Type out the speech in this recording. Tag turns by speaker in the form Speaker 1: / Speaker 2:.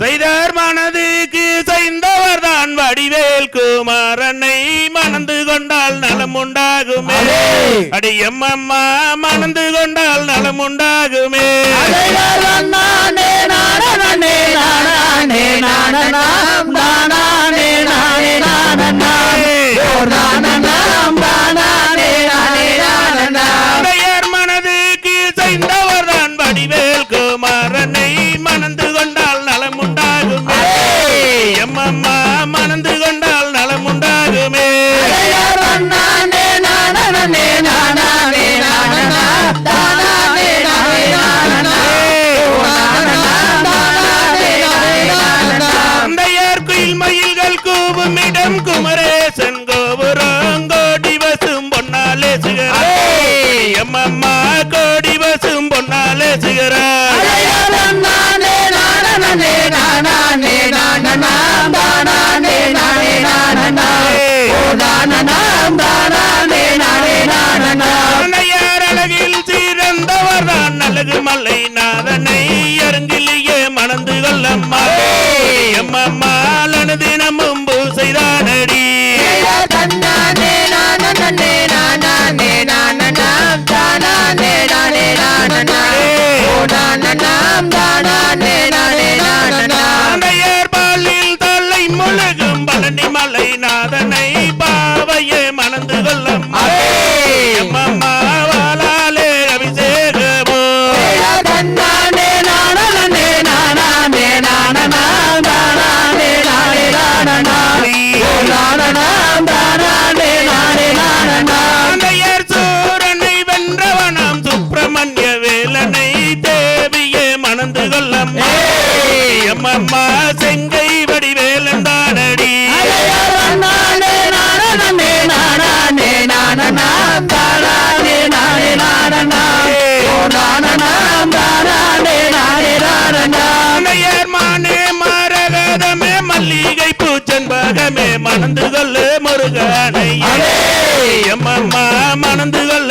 Speaker 1: செய்தார் மனதுக்கு செய்தவர் தான் வடிவேல் குமாரனை மணந்து கொண்டால் நலம் உண்டாகுமே அடி எம்மம்மா மணந்து கொண்டால் நலம் உண்டாகுமே
Speaker 2: நானே நானே நானே நானே நானே நானே
Speaker 1: மல்லை நாதனை அருங்கிலேயே மணந்து கொள்ள
Speaker 2: மணந்துகள் முருகனை. மணந்துகள்